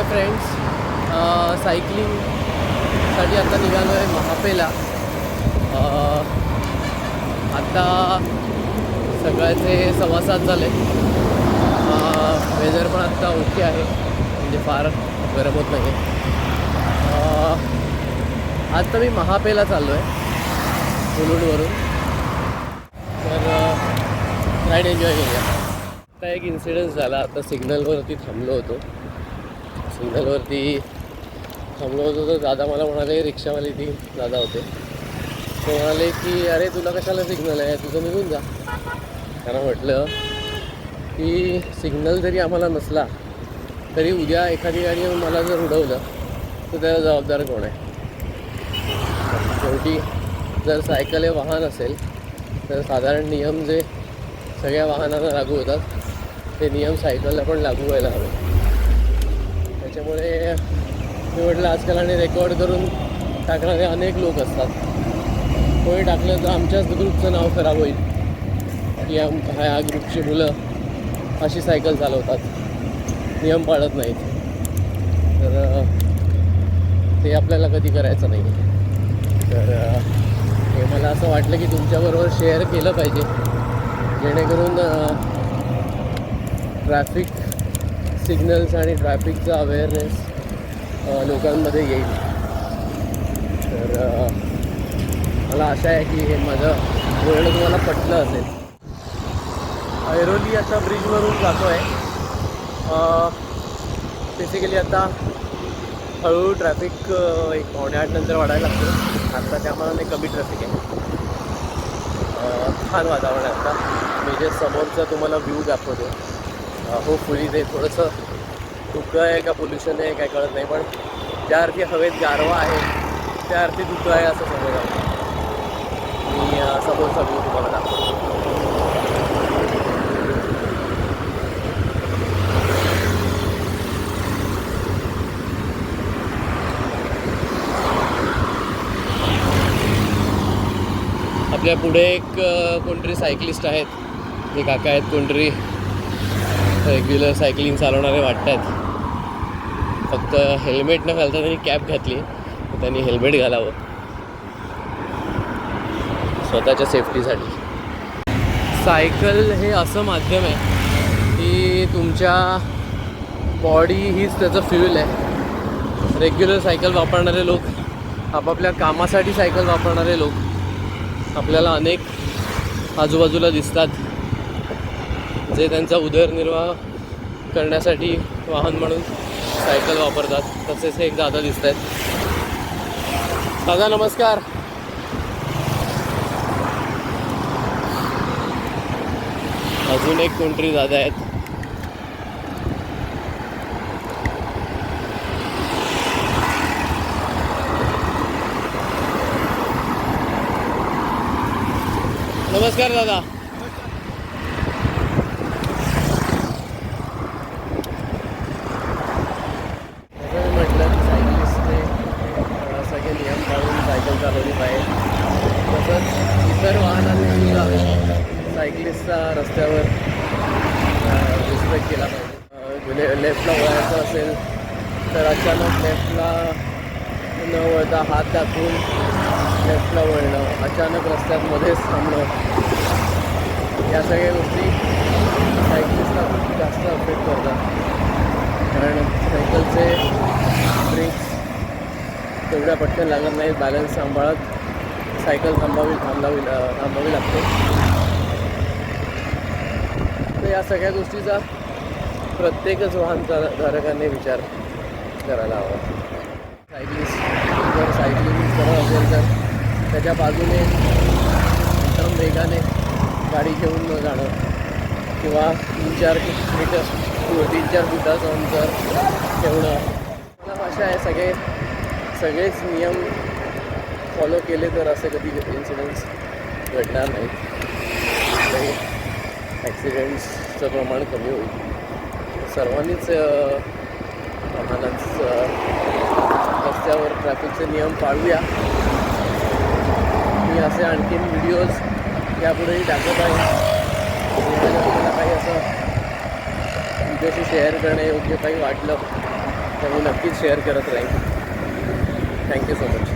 Hi friends सायकलिंगसाठी आता निघालो आहे महापेला. आत्ता आता सकाळचे सव्वा सात झाले. Uh, वेदर पण आत्ता ओके आहे. म्हणजे फार गरम होत नाही uh, आत्ता मी महापेला चाललो आहे मुलुंडवरून तर राईड एन्जॉय केली. आता एक इन्सिडेंट झाला. आता सिग्नलवरती थांबलो होतो. सिग्नलवरती थांबलो होतो तर दादा मला म्हणाले रिक्षावाले ती दादा होते. ते म्हणाले की अरे तुला कशाला सिग्नल आहे? तुझं निघून जा. त्यांना म्हटलं की सिग्नल जरी आम्हाला नसला तरी उद्या एखादी गाडी मला जर उडवलं तर त्याला जबाबदार कोण आहे? शेवटी जर सायकल हे वाहन असेल तर साधारण नियम जे सगळ्या वाहनांना लागू होतात ते नियम सायकलला पण लागू व्हायला हवे. त्याच्यामुळे मी म्हटलं आजकाल आणि रेकॉर्ड करून टाकणारे अनेक लोक असतात. कोणी टाकलं तर आमच्याच ग्रुपचं नाव खराब होईल. की आम ह्या ग्रुपची मुलं अशी सायकल चालवतात. नियम पाळत नाहीत. तर ते आपल्याला कधी करायचं नाही. तर हे मला असं वाटलं की तुमच्याबरोबर शेअर केलं पाहिजे. जेणेकरून ट्रॅफिक सिग्नल्स आणि ट्रॅफिकचा अवेअरनेस लोकांमध्ये येईल. तर मला आशा आहे की हे माझं बोलणं तुम्हाला पटलं असेल. ऐरोली आता ब्रिजवरून जातो आहे बेसिकली आता हळूहळू ट्रॅफिक एक पावणे आठ नंतर वाढायला लागतो. आता त्यामानाने कमी ट्रॅफिक आहे. छान वातावरण आहे आता. मी जे समोरचा तुम्हाला व्ह्यू दाखवतो होपफुली ते थोडंसं धुकं आहे का पोल्युशन आहे काय कळत नाही पण ज्या अर्थी हवेत गारवा आहे त्या अर्थी धुकं आहे असं समजा मी समोर समोरचा तुम्हाला दाखवतो. आपल्या पुढे एक कोणतरी सायकलिस्ट आहेत. जे काका आहेत कोणतरी रेग्युलर सायकलिंग चालवणारे वाटतात फक्त हेल्मेट न घालता त्यांनी कॅप घातली. त्यांनी हेल्मेट घालावं. स्वतःच्या सेफ्टीसाठी सायकल हे असं माध्यम आहे की तुमच्या बॉडी हीच त्याचं फ्युल आहे. रेग्युलर सायकल वापरणारे लोक आपापल्या कामासाठी सायकल वापरणारे लोक आपल्याला अनेक आजूबाजूला दिसतात. जे त्यांचा उदरनिर्वाह करण्यासाठी वाहन म्हणून सायकल वापरतात तसेच हे एक दादा दिसत आहेत दादा नमस्कार. अजून एक कोणतरी दादा आहेत. नमस्कार दादा जसं मी म्हटलं की सायकलिस्टने अ, सगळे नियम पाळून सायकल चालवली पाहिजे तसंच इतर वाहनांनी सुद्धा सायकलिस्टचा रस्त्यावर रिस्पेक्ट केला ले लेफ्टला वळायचं असेल तर अचानक लेफ्टला न वळता हात दाखवून लेफ्टला वळणं अचानक रस्त्यात मध्येच थांबणं. या सगळ्या गोष्टी सायकलिस्टला खूप जास्त अफेक्ट करतात. कारण सायकलचे ब्रेक्स तेवढ्या पटकन लागत नाहीत बॅलन्स सांभाळत सायकल थांबावी थांबावी थांबावी लागते. तर या सगळ्या गोष्टीचा प्रत्येकच वाहन धारकाने विचार करायला हवा. सायकलिस्ट जर सायकलिंग करत असेल तर त्याच्या बाजूने एकदम वेगाने गाडी घेऊन न जाणं किंवा तीन चार मीटर किंवा तीन चार फुटाचं अंतर ठेवणं. मला भाषा आहे सगळे सगळेच नियम फॉलो केले तर असे कधी इन्सिडेंट्स घडणार नाहीत. ॲक्सिडेंट्सचं प्रमाण कमी होईल. सर्वांनीच अ, आम्हालाच रस्त्यावर ट्रॅफिकचे नियम पाळूया. मी असे आणखीन व्हिडिओज यापुढेही टाकत आहे. तुम्हाला काही असं तुमच्याशी शेअर करणे योग्य काही वाटलं तर मी नक्कीच शेअर करत राहीन. Thank you so much